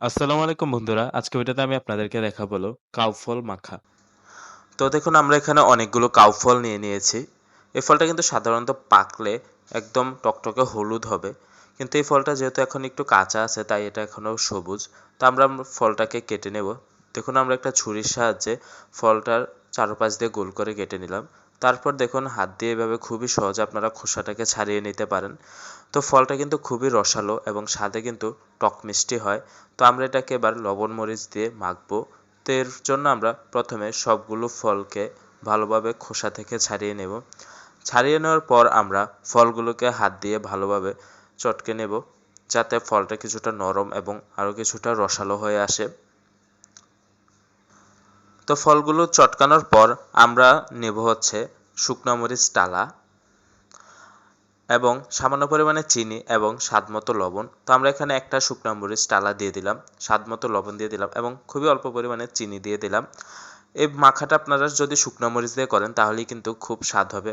আসসালামু আলাইকুম বন্ধুরা, আজকে ভিডিওতে আমি আপনাদেরকে দেখাবো কাউফল মাখা। তো দেখুন, আমরা এখানে অনেকগুলো কাউ ফল নিয়ে নিয়েছি। এই ফলটা কিন্তু সাধারণত পাকলে একদম টকটকে হলুদ হবে। কিন্তু এই ফলটা যেহেতু এখন একটু কাঁচা আছে, তাই এটা এখনও সবুজ। তো আমরা ফলটাকে কেটে নেব। দেখুন, আমরা একটা ছুরির সাহায্যে ফলটার চারপাশ দিয়ে গোল করে কেটে নিলাম। তারপর দেখুন, হাত দিয়ে এভাবে খুবই সহজে আপনারা খোসাটাকে ছাড়িয়ে নিতে পারেন। তো ফলটা কিন্তু খুবই রসালো এবং স্বাদে কিন্তু টক মিষ্টি হয়। তো আমরা এটাকে এবার লবণ, মরিচ দিয়ে মাখবো। তো এর জন্য আমরা প্রথমে সবগুলো ফলকে ভালোভাবে খোসা থেকে ছাড়িয়ে নেব। ছাড়িয়ে নেওয়ার পর আমরা ফলগুলোকে হাত দিয়ে ভালোভাবে চটকে নেব, যাতে ফলটা কিছুটা নরম এবং আরও কিছুটা রসালো হয়ে আসে। তো ফলগুলো চটকানোর পর আমরা নেব হচ্ছে শুকনো মরিচ টালা এবং সামান্য পরিমাণে চিনি এবং স্বাদ মতো লবণ। তো আমরা এখানে একটা শুকনো মরিচ টালা দিয়ে দিলাম স্বাদ মতো লবণ দিয়ে দিলাম এবং খুবই অল্প পরিমাণে চিনি দিয়ে দিলাম। এই মাখাটা আপনারা যদি শুকনো মরিচ দিয়ে করেন, তাহলেই কিন্তু খুব স্বাদ হবে।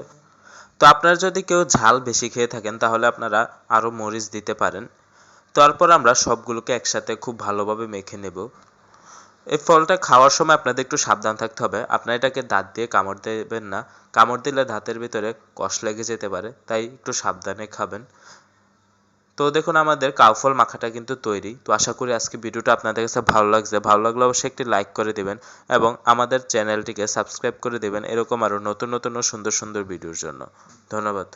তো আপনারা যদি কেউ ঝাল বেশি খেয়ে থাকেন, তাহলে আপনারা আরও মরিচ দিতে পারেন। তারপর আমরা সবগুলোকে একসাথে খুব ভালোভাবে মেখে নেব। এই ফলটা খাওয়ার সময় আপনাদের একটু সাবধান থাকতে হবে। আপনারা এটাকে দাঁত দিয়ে কামড় দেবেন না। কামড় দিলে দাঁতের ভিতরে কষ লেগে যেতে পারে, তাই একটু সাবধানে খাবেন। তো দেখুন, আমাদের কাউফল মাখাটা কিন্তু তৈরি। তো আশা করি আজকে ভিডিওটা আপনাদের কাছে ভালো লাগছে। ভালো লাগলে অবশ্যই একটি লাইক করে দিবেন এবং আমাদের চ্যানেলটিকে সাবস্ক্রাইব করে দিবেন। এরকম আরও নতুন নতুন ও সুন্দর সুন্দর ভিডিওর জন্য। ধন্যবাদ।